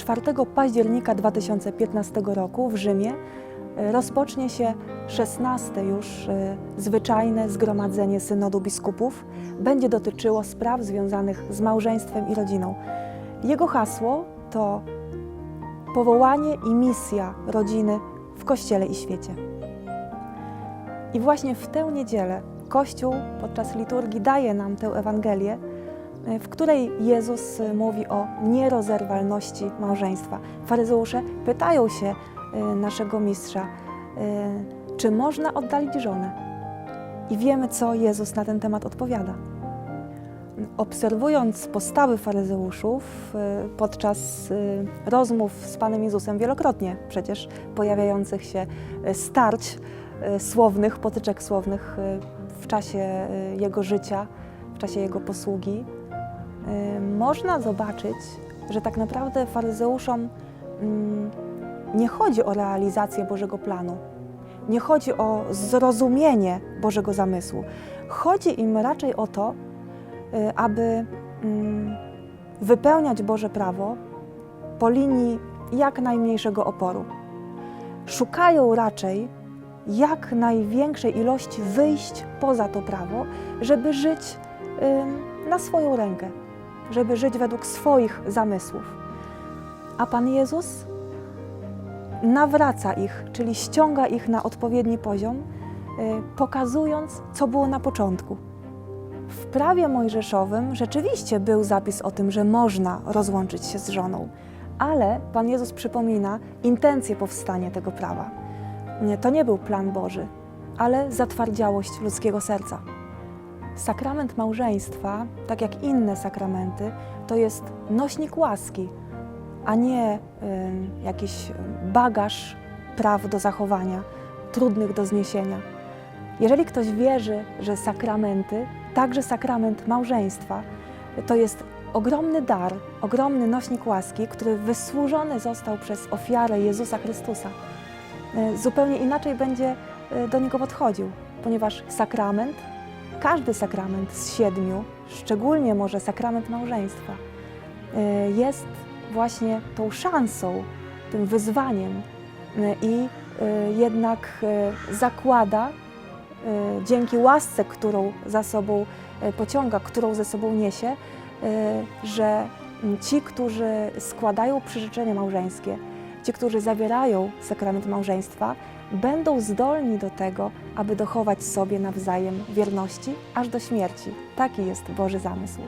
4 października 2015 roku w Rzymie e, rozpocznie się 16 już e, zwyczajne zgromadzenie synodu biskupów. Będzie dotyczyło spraw związanych z małżeństwem i rodziną. Jego hasło to powołanie i misja rodziny w Kościele i świecie. I właśnie w tę niedzielę Kościół podczas liturgii daje nam tę Ewangelię, w której Jezus e, mówi o nierozerwalności małżeństwa. Faryzeusze pytają się e, naszego mistrza, e, czy można oddalić żonę? I wiemy, co Jezus na ten temat odpowiada. Obserwując postawy faryzeuszów e, podczas e, rozmów z Panem Jezusem, wielokrotnie przecież pojawiających się e, starć e, słownych, potyczek słownych e, w czasie e, Jego życia, w czasie Jego posługi, e, można zobaczyć, że tak naprawdę faryzeuszom mm, nie chodzi o realizację Bożego planu, nie chodzi o zrozumienie Bożego zamysłu. Chodzi im raczej o to, y, aby mm, wypełniać Boże prawo po linii jak najmniejszego oporu. Szukają raczej jak największej ilości wyjść poza to prawo, żeby żyć na swoją rękę, żeby żyć według swoich zamysłów. A Pan Jezus nawraca ich, czyli ściąga ich na odpowiedni poziom, y, pokazując, co było na początku. W prawie mojżeszowym rzeczywiście był zapis o tym, że można rozłączyć się z żoną, ale Pan Jezus przypomina intencję powstania tego prawa. To nie był plan Boży, ale zatwardziałość ludzkiego serca. Sakrament małżeństwa, tak jak inne sakramenty, to jest nośnik łaski, a nie ym, jakiś bagaż praw do zachowania, trudnych do zniesienia. Jeżeli ktoś wierzy, że sakramenty, także sakrament małżeństwa, to jest ogromny dar, ogromny nośnik łaski, który wysłużony został przez ofiarę Jezusa Chrystusa, y, zupełnie inaczej będzie y, do niego podchodził, ponieważ sakrament, każdy sakrament z siedmiu, szczególnie może sakrament małżeństwa, y, jest właśnie tą szansą, tym wyzwaniem y, i y, jednak zakłada dzięki łasce, którą za sobą pociąga, którą ze sobą niesie, że ci, którzy składają przyrzeczenie małżeńskie, ci, którzy zawierają sakrament małżeństwa, będą zdolni do tego, aby dochować sobie nawzajem wierności aż do śmierci. Taki jest Boży zamysł.